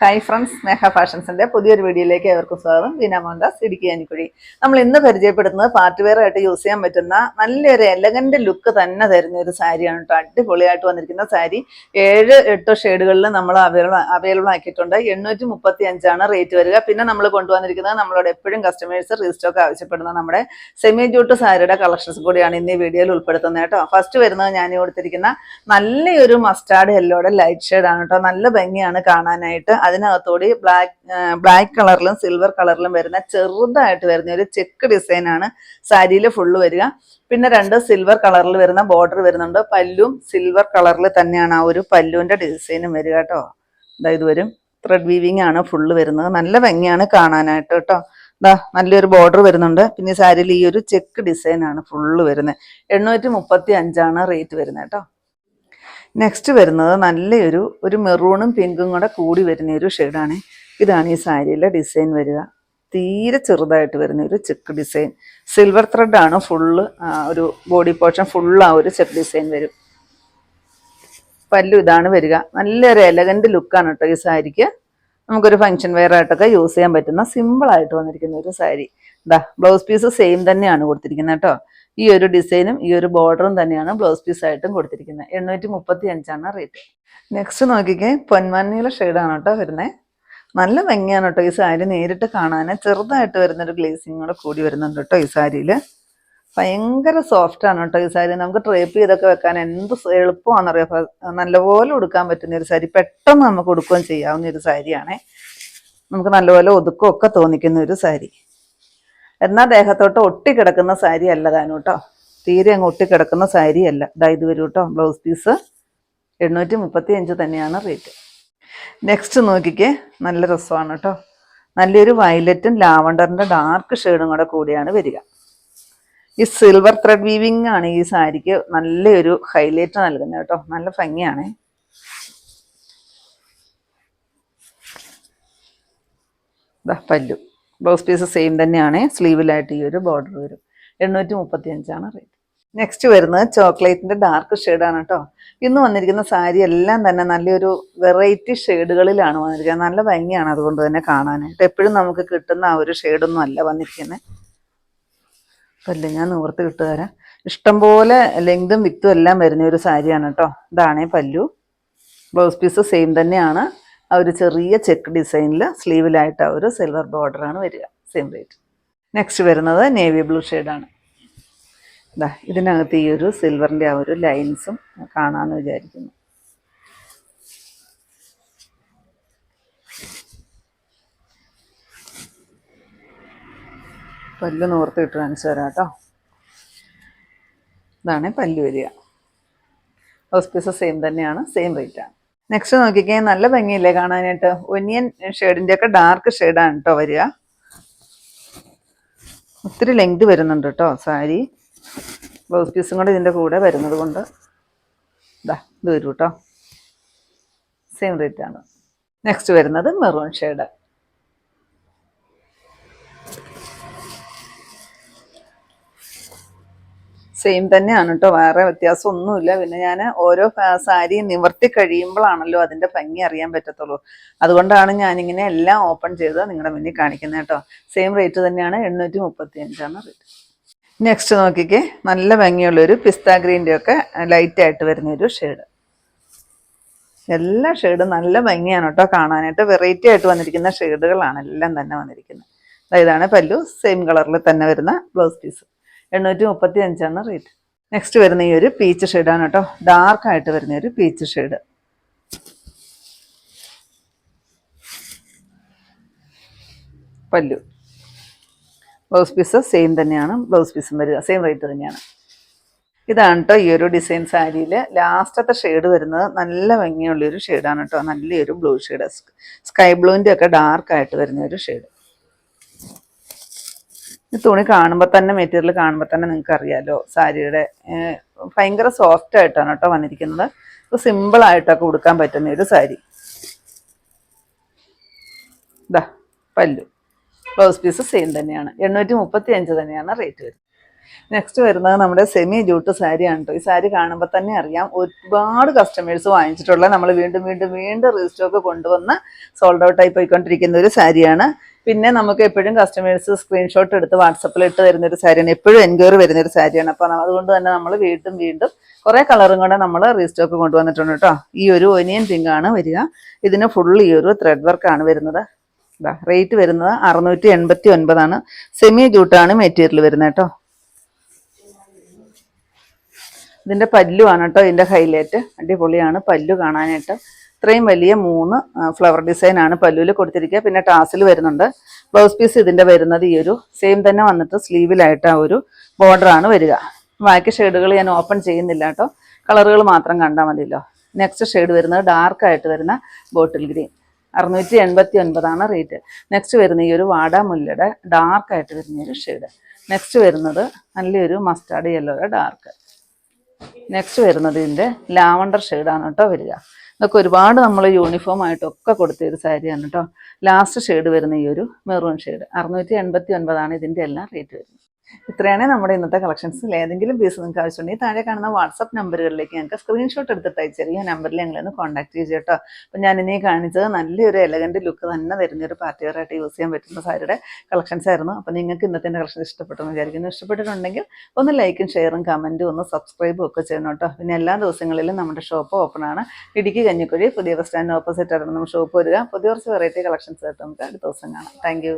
Hi friends സ്നേഹ ഫാഷൻസിന്റെ പുതിയൊരു വീഡിയോയിലേക്ക് ഏവർക്കും സ്വാഗതം. ബീനാമോണ്ടാസ് ഇടുക്കി അനിക്കുഴി നമ്മൾ ഇന്ന് പരിചയപ്പെടുന്നത് പാർട്ടി വെയർ ആയിട്ട് യൂസ് ചെയ്യാൻ പറ്റുന്ന നല്ലൊരു എലഗന്റ് ലുക്ക് തന്നെ തരുന്ന ഒരു സാരിയാണ് കേട്ടോ അടിപൊളിയായിട്ട് വന്നിരിക്കുന്ന സാരി. ഏഴ് എട്ട് ഷെയ്ഡുകളിൽ നമ്മൾ അവൈലബിൾ അവൈലബിൾ ആക്കിയിട്ടുണ്ട്. എണ്ണൂറ്റി മുപ്പത്തി അഞ്ചാണ് റേറ്റ് വരിക. പിന്നെ നമ്മൾ കൊണ്ടുവന്നിരിക്കുന്നത് നമ്മളോട് എപ്പോഴും കസ്റ്റമേഴ്സ് റീസ്റ്റോക്ക് ആവശ്യപ്പെടുന്ന നമ്മുടെ സെമി ജൂട്ട് സാരിയുടെ കളക്ഷൻസ് കൂടിയാണ് ഇന്ന് ഈ വീഡിയോയിൽ ഉൾപ്പെടുത്തുന്നത് കേട്ടോ. ഫസ്റ്റ് വരുന്നത് ഞാൻ കൊടുത്തിരിക്കുന്ന നല്ലൊരു മസ്റ്റാർഡ് യെല്ലോയുടെ ലൈറ്റ് ഷെയ്ഡാണ് കേട്ടോ നല്ല ഭംഗിയാണ് കാണാനായിട്ട്. അതിനകത്തോടി ബ്ലാക്ക് ബ്ലാക്ക് കളറിലും സിൽവർ കളറിലും വരുന്ന ചെറുതായിട്ട് വരുന്ന ഒരു ചെക്ക് ഡിസൈനാണ് സാരിയിൽ ഫുള്ള് വരിക. പിന്നെ രണ്ട് സിൽവർ കളറിൽ വരുന്ന ബോർഡർ വരുന്നുണ്ട്. പല്ലും സിൽവർ കളറിൽ തന്നെയാണ് ആ ഒരു പല്ലുവിന്റെ ഡിസൈനും വരിക കേട്ടോ. ഇതാ ഇത് വരും. ത്രെഡ് വീവിങ് ആണ് ഫുള്ള് വരുന്നത്. നല്ല ഭംഗിയാണ് കാണാനായിട്ട് കേട്ടോ. ദാ നല്ലൊരു ബോർഡർ വരുന്നുണ്ട്. പിന്നെ സാരിയിൽ ഈ ഒരു ചെക്ക് ഡിസൈനാണ് ഫുള്ള് വരുന്നത്. എണ്ണൂറ്റി മുപ്പത്തി അഞ്ചാണ് റേറ്റ് വരുന്നത് കേട്ടോ. നെക്സ്റ്റ് വരുന്നത് നല്ലൊരു ഒരു മെറൂണും പിങ്കും കൂടെ കൂടി വരുന്ന ഒരു ഷെയ്ഡാണ്. ഇതാണ് ഈ സാരിയിലെ ഡിസൈൻ വരിക. തീരെ ചെറുതായിട്ട് വരുന്ന ഒരു ചെക്ക് ഡിസൈൻ. സിൽവർ ത്രെഡ് ആണ് ഫുള്ള് ഒരു ബോഡി പോർഷൻ ഫുള്ള് ആ ഒരു ചെക്ക് ഡിസൈൻ വരും. പല്ലു ഇതാണ് വരിക. നല്ലൊരു എലഗന്റ് ലുക്കാണ് കേട്ടോ ഈ സാരിക്ക്. നമുക്കൊരു ഫംഗ്ഷൻ വെയർ ആയിട്ടൊക്കെ യൂസ് ചെയ്യാൻ പറ്റുന്ന സിമ്പിളായിട്ട് വന്നിരിക്കുന്ന ഒരു സാരി. ഇതാ ബ്ലൗസ് പീസ് സെയിം തന്നെയാണ് കൊടുത്തിരിക്കുന്നത് കേട്ടോ. ഈ ഒരു ഡിസൈനും ഈ ഒരു ബോർഡറും തന്നെയാണ് ബ്ലൗസ് പീസ് ആയിട്ടും കൊടുത്തിരിക്കുന്നത്. എണ്ണൂറ്റി മുപ്പത്തി അഞ്ചാണ് റേറ്റ് നെക്സ്റ്റ് നോക്കിക്കേ പൊന്മാനിയുടെ ഷെയ്ഡാണ് കേട്ടോ വരുന്നത് നല്ല ഭംഗിയാണ് കേട്ടോ ഈ സാരി നേരിട്ട് കാണാൻ ചെറുതായിട്ട് വരുന്നൊരു ഗ്ലേസിങ് കൂടെ കൂടി വരുന്നുണ്ട് കേട്ടോ ഈ സാരിയിൽ ഭയങ്കര സോഫ്റ്റ് ആണ് കേട്ടോ ഈ സാരി. നമുക്ക് ട്രേപ്പ് ചെയ്തൊക്കെ വെക്കാൻ എന്ത് എളുപ്പമാണെന്നറിയോ? നല്ലപോലെ ഉടുക്കാൻ പറ്റുന്ന ഒരു സാരി. പെട്ടെന്ന് നമുക്ക് ഉടുക്കുകയും ചെയ്യാവുന്ന ഒരു സാരിയാണേ. നമുക്ക് നല്ലപോലെ ഒതുക്കമൊക്കെ തോന്നിക്കുന്ന ഒരു സാരി. എന്നാൽ ദേഹത്തോട്ട് ഒട്ടിക്കിടക്കുന്ന സാരി അല്ല താനും കേട്ടോ തീരെ അങ്ങ് ഒട്ടിക്കിടക്കുന്ന സാരി അല്ല ഇതാ ഇത് വരും കേട്ടോ ബ്ലൗസ് പീസ് എണ്ണൂറ്റി മുപ്പത്തി അഞ്ച് തന്നെയാണ് റേറ്റ്. നെക്സ്റ്റ് നോക്കിക്കേ. നല്ല രസമാണ് കേട്ടോ നല്ലൊരു വയലറ്റും ലാവണ്ടറിന്റെ ഡാർക്ക് ഷെയ്ഡും കൂടെ കൂടിയാണ് വരിക. ഈ സിൽവർ ത്രെഡ് വീവിങ് ആണ് ഈ സാരിക്ക് നല്ലൊരു ഹൈലൈറ്റ് നൽകുന്നത് കേട്ടോ നല്ല ഭംഗിയാണ്. പല്ലു. ബ്ലൗസ് പീസ് സെയിം തന്നെയാണ്. സ്ലീവിലായിട്ട് ഈ ഒരു ബോർഡർ വരും. എണ്ണൂറ്റി മുപ്പത്തി അഞ്ചാണ് റേറ്റ് നെക്സ്റ്റ് വരുന്നത് ചോക്ലേറ്റിന്റെ ഡാർക്ക് ഷെയ്ഡാണ് കേട്ടോ ഇന്ന് വന്നിരിക്കുന്ന സാരി എല്ലാം തന്നെ നല്ലൊരു വെറൈറ്റി ഷെയ്ഡുകളിലാണ് വന്നിരിക്കുന്നത്. നല്ല ഭംഗിയാണ് അതുകൊണ്ട് തന്നെ കാണാനായിട്ട്. എപ്പോഴും നമുക്ക് കിട്ടുന്ന ആ ഒരു ഷെയ്ഡൊന്നും അല്ല വന്നിരിക്കുന്നത്. അല്ല ഞാൻ നിവർത്തി കിട്ടുതരാം ഇഷ്ടംപോലെ ലെങ്തും വിത്തും എല്ലാം വരുന്ന ഒരു സാരിയാണ് കേട്ടോ ഇതാണേ പല്ലു. ബ്ലൗസ് പീസ് സെയിം തന്നെയാണ്. ആ ഒരു ചെറിയ ചെക്ക് ഡിസൈനിൽ സ്ലീവിലായിട്ട് ആ ഒരു സിൽവർ ബോർഡറാണ് വരിക. സെയിം റേറ്റ് നെക്സ്റ്റ് വരുന്നത് നേവി ബ്ലൂ ഷെയ്ഡാണ് ഇതാ ഇതിനകത്ത് ഈ ഒരു സിൽവറിന്റെ ആ ഒരു ലൈൻസും കാണാമെന്ന് വിചാരിക്കുന്നു. പല്ല് നോർത്തിട്ട് കാണിച്ചു തരാം കേട്ടോ. ഇതാണ് പല്ല് വരിക. ഹൗസ് പീസ് സെയിം തന്നെയാണ് സെയിം റേറ്റ് ആണ്. നെക്സ്റ്റ് നോക്കിക്കേ നല്ല ഭംഗിയില്ലേ കാണാനായിട്ട്. ഒനിയൻ ഷെയ്ഡിന്റെ ഒക്കെ ഡാർക്ക് ഷെയ്ഡാണ് കേട്ടോ വരിക. ഒത്തിരി ലെങ്ത് വരുന്നുണ്ട് കേട്ടോ സാരി. ബ്ലൗസ് പീസും കൂടെ ഇതിന്റെ കൂടെ വരുന്നത് കൊണ്ട്. ഇതാ ഇത് വരും കേട്ടോ സെയിം റേറ്റ് ആണ്. നെക്സ്റ്റ് വരുന്നത് മെറൂൺ ഷെയ്ഡ് സെയിം തന്നെയാണ് കേട്ടോ വേറെ വ്യത്യാസമൊന്നുമില്ല. പിന്നെ ഞാൻ ഓരോ സാരി നിവർത്തി കഴിയുമ്പോഴാണല്ലോ അതിന്റെ ഭംഗി അറിയാൻ പറ്റത്തുള്ളൂ. അതുകൊണ്ടാണ് ഞാനിങ്ങനെ എല്ലാം ഓപ്പൺ ചെയ്ത് നിങ്ങളുടെ മുന്നിൽ കാണിക്കുന്നത് കേട്ടോ സെയിം റേറ്റ് തന്നെയാണ് എണ്ണൂറ്റി മുപ്പത്തി അഞ്ചാണ് റേറ്റ് നെക്സ്റ്റ് നോക്കിക്കേ. നല്ല ഭംഗിയുള്ളൊരു പിസ്ത ഗ്രീന്റെ ഒക്കെ ലൈറ്റ് ആയിട്ട് വരുന്ന ഒരു ഷെയ്ഡ് എല്ലാ ഷെയ്ഡും നല്ല ഭംഗിയാണ് കേട്ടോ കാണാനായിട്ട്. വെറൈറ്റി ആയിട്ട് വന്നിരിക്കുന്ന ഷെയ്ഡുകളാണ് എല്ലാം തന്നെ വന്നിരിക്കുന്നത്. ഇതാണ് പല്ലു. സെയിം കളറിൽ തന്നെ വരുന്ന ബ്ലൗസ് പീസ് എണ്ണൂറ്റി മുപ്പത്തി അഞ്ചാണ് റേറ്റ്. നെക്സ്റ്റ് വരുന്ന ഈ ഒരു പീച്ച് ഷെയ്ഡാണ് കേട്ടോ. ഡാർക്ക് ആയിട്ട് വരുന്ന ഒരു പീച്ച് ഷെയ്ഡ് പല്ലു. ബ്ലൗസ് പീസ് സെയിം തന്നെയാണ്. ബ്ലൗസ് പീസും വരിക. സെയിം റേറ്റ് തന്നെയാണ്. ഇതാണ് കേട്ടോ ഈ ഒരു ഡിസൈൻ സാരിയിൽ ലാസ്റ്റത്തെ ഷെയ്ഡ് വരുന്നത് നല്ല ഭംഗിയുള്ളൊരു ഷെയ്ഡാണ് കേട്ടോ നല്ലൊരു ബ്ലൂ ഷെയ്ഡ് സ്കൈ ബ്ലൂവിന്റെ ഒക്കെ ഡാർക്കായിട്ട് വരുന്ന ഒരു ഷെയ്ഡ് തുണി കാണുമ്പോൾ തന്നെ മെറ്റീരിയൽ കാണുമ്പോൾ തന്നെ നിങ്ങൾക്ക് അറിയാലോ സാരിയുടെ ഭയങ്കര സോഫ്റ്റ് ആയിട്ടാണ് കേട്ടോ വന്നിരിക്കുന്നത്. ഇപ്പോൾ സിമ്പിൾ ആയിട്ടൊക്കെ ഉടുക്കാൻ പറ്റുന്ന ഒരു സാരി. ഇതാ പല്ലു. ബ്ലൗസ് പീസ് സെയിം തന്നെയാണ്. എണ്ണൂറ്റി മുപ്പത്തി അഞ്ച് തന്നെയാണ് റേറ്റ് വരുന്നത്. നെക്സ്റ്റ് വരുന്നത് നമ്മുടെ സെമി ജൂട്ട് സാരിയാണ് കേട്ടോ ഈ സാരി കാണുമ്പോൾ തന്നെ അറിയാം ഒരുപാട് കസ്റ്റമേഴ്സ് വാങ്ങിച്ചിട്ടുള്ള നമ്മൾ വീണ്ടും വീണ്ടും വീണ്ടും റീസ്റ്റോക്ക് കൊണ്ടുവന്ന് സോൾഡ് ഔട്ട് ആയി പോയിക്കൊണ്ടിരിക്കുന്ന ഒരു സാരിയാണ് പിന്നെ നമുക്ക് എപ്പോഴും കസ്റ്റമേഴ്സ് സ്ക്രീൻഷോട്ട് എടുത്ത് വാട്സപ്പിൽ ഇട്ട് തരുന്ന ഒരു സാരിയാണ് എപ്പോഴും എൻക്വയറി വരുന്ന ഒരു സാരിയാണ് അപ്പം അതുകൊണ്ട് തന്നെ നമ്മൾ വീണ്ടും വീണ്ടും കുറേ കളറും കൂടെ നമ്മൾ റീസ്റ്റോക്ക് കൊണ്ടുവന്നിട്ടുണ്ട് കേട്ടോ ഈ ഒരു ഒനിയൻ പിങ്ക് ആണ് വരിക. ഇതിന് ഫുൾ ഈ ഒരു ത്രെഡ് വർക്കാണ് വരുന്നത്. റേറ്റ് വരുന്നത് അറുന്നൂറ്റി എൺപത്തി ഒൻപതാണ്. സെമി ജൂട്ടാണ് മെറ്റീരിയൽ വരുന്നത് കേട്ടോ ഇതിന്റെ പല്ലുവാണ് കേട്ടോ ഇതിന്റെ ഹൈലൈറ്റ് അടിപൊളിയാണ് പല്ലു കാണാനായിട്ട്. ഇത്രയും വലിയ മൂന്ന് ഫ്ലവർ ഡിസൈനാണ് പല്ലുവിൽ കൊടുത്തിരിക്കുക. പിന്നെ ടാസിൽ വരുന്നുണ്ട്. ബ്ലൗസ് പീസ് ഇതിന്റെ വരുന്നത് ഈ ഒരു സെയിം തന്നെ വന്നിട്ട് സ്ലീവിലായിട്ട് ആ ഒരു ബോർഡറാണ് വരിക. ബാക്കി ഷെയ്ഡുകൾ ഞാൻ ഓപ്പൺ ചെയ്യുന്നില്ല കേട്ടോ. കളറുകൾ മാത്രം കണ്ടാൽ മതിയല്ലോ. നെക്സ്റ്റ് ഷെയ്ഡ് വരുന്നത് ഡാർക്കായിട്ട് വരുന്ന ബോട്ടിൽ ഗ്രീൻ അറുന്നൂറ്റി എൺപത്തി ഒൻപതാണ് റേറ്റ് നെക്സ്റ്റ് വരുന്ന ഈ ഒരു വാടാമുല്ലയുടെ ഡാർക്ക് ആയിട്ട് വരുന്ന ഒരു ഷെയ്ഡ് നെക്സ്റ്റ് വരുന്നത് നല്ലൊരു മസ്റ്റാർഡ് യെല്ലോയുടെ ഡാർക്ക് നെക്സ്റ്റ് വരുന്നത് ഇതിന്റെ ലാവണ്ടർ ഷെയ്ഡാണ് കേട്ടോ വരിക. ഇതൊക്കെ ഒരുപാട് നമ്മൾ യൂണിഫോം ആയിട്ടൊക്കെ കൊടുത്ത ഒരു സാരിയാണ് കേട്ടോ. ലാസ്റ്റ് ഷെയ്ഡ് വരുന്ന ഈ ഒരു മെറൂൺ ഷെയ്ഡ് അറുന്നൂറ്റി എൺപത്തി ഒൻപതാണ് ഇതിന്റെ എല്ലാം റേറ്റ് വരുന്നത്. ഇത്രയാണ് നമ്മുടെ ഇന്നത്തെ കളക്ഷൻസിൽ ഏതെങ്കിലും പീസ് നിങ്ങൾക്ക് ആവശ്യമുണ്ടെങ്കിൽ താഴെ കാണുന്ന വാട്സപ്പ് നമ്പറുകളിലേക്ക് ഞങ്ങൾക്ക് സ്ക്രീൻഷോട്ട് എടുത്തിട്ട് അയച്ചാൽ ഈ നമ്പറിൽ ഞങ്ങളൊന്ന് കോൺടാക്ട് ചെയ്യുക കേട്ടോ അപ്പം ഞാൻ ഇനി കാണിച്ചത് നല്ലൊരു എലഗന്റ് ലുക്ക് തന്നെ വരുന്ന ഒരു പാർട്ടി വെയർ ആയിട്ട് യൂസ് ചെയ്യാൻ പറ്റുന്ന സാരിയുടെ കളക്ഷൻസ് ആയിരുന്നു. അപ്പം നിങ്ങൾക്ക് ഇന്നത്തെ കളക്ഷൻ ഇഷ്ടപ്പെട്ടെന്ന് വിചാരിക്കുന്നു. ഇഷ്ടപ്പെട്ടിട്ടുണ്ടെങ്കിൽ ഒന്ന് ലൈക്കും ഷെയറും കമന്റും ഒന്ന് സബ്സ്ക്രൈബും ഒക്കെ ചെയ്യണം കേട്ടോ. പിന്നെ എല്ലാ ദിവസങ്ങളിലും നമ്മുടെ ഷോപ്പ് ഓപ്പൺ ആണ്. ഇടുക്കി കഞ്ഞിക്കുഴി പുതിയ ബസ് സ്റ്റാൻഡിന് ഓപ്പോസിറ്റ് ആയിരുന്നു നമ്മൾ ഷോപ്പ് വരിക. പുതിയ കുറച്ച് വെറൈറ്റി കളക്ഷൻസ് ആയിട്ട് നമുക്ക് അടുത്ത ദിവസം കാണാം. താങ്ക്